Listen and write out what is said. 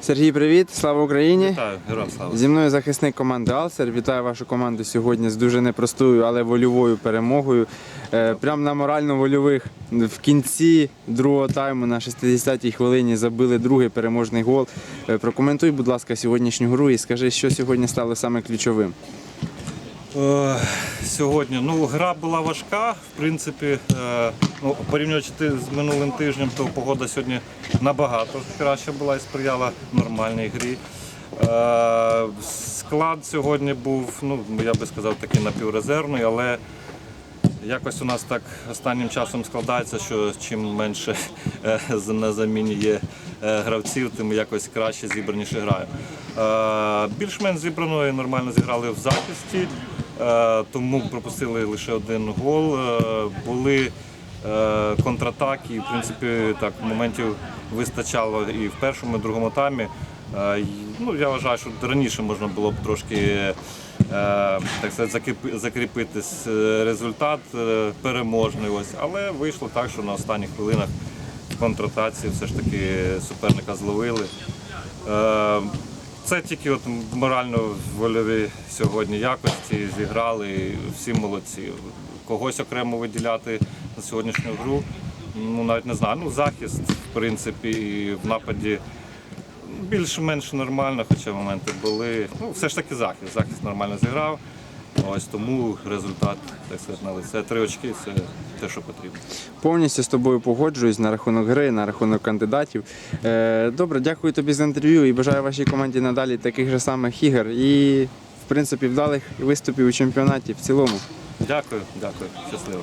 Сергій, привіт, слава Україні! вітаю, героям слава. Зі мною захисник команди Алсер. Вітаю вашу команду сьогодні з дуже непростою, але вольовою перемогою. Е, Прямо на морально-вольових в кінці другого тайму на 60-й хвилині забили другий переможний гол. Е, Прокоментуй, будь ласка, сьогоднішню гру і скажи, що сьогодні стало саме ключовим. Е, Сьогодні ну, гра була важка. В принципі, е, ну, порівнюючи з минулим тижнем, то погода сьогодні набагато краще була і сприяла нормальній грі. Е, Склад сьогодні був, ну, я би сказав, такий напіврезервний, але якось у нас так останнім часом складається, що чим менше на заміні є гравців, тим якось краще зібраніше грає. Більш-менш зібрано і нормально зіграли в захисті, тому пропустили лише один гол. Е, Були е, контратаки, і в принципі так моментів вистачало і в першому, і в другому таймі. Е, Ну, я вважаю, що раніше можна було б трошки е, так сказати, закріпи- закріпити результат е, переможний. Ось. Але вийшло так, що на останніх хвилинах в контратації все ж таки суперника зловили. Це тільки от морально-вольові сьогодні якості зіграли, всі молодці. Когось окремо виділяти на сьогоднішню гру. Ну навіть не знаю. Ну, захист, в принципі, і в нападі більш-менш нормально, хоча моменти були. Ну, все ж таки захист. Захист нормально зіграв. Ось тому результат, так сказати, на лице. Три очки це те, що потрібно. Повністю з тобою погоджуюсь на рахунок гри, на рахунок кандидатів. Е, Добре, дякую тобі за інтерв'ю і бажаю вашій команді надалі таких же самих ігор і, в принципі, вдалих виступів у чемпіонаті в цілому. Дякую, дякую, щасливо.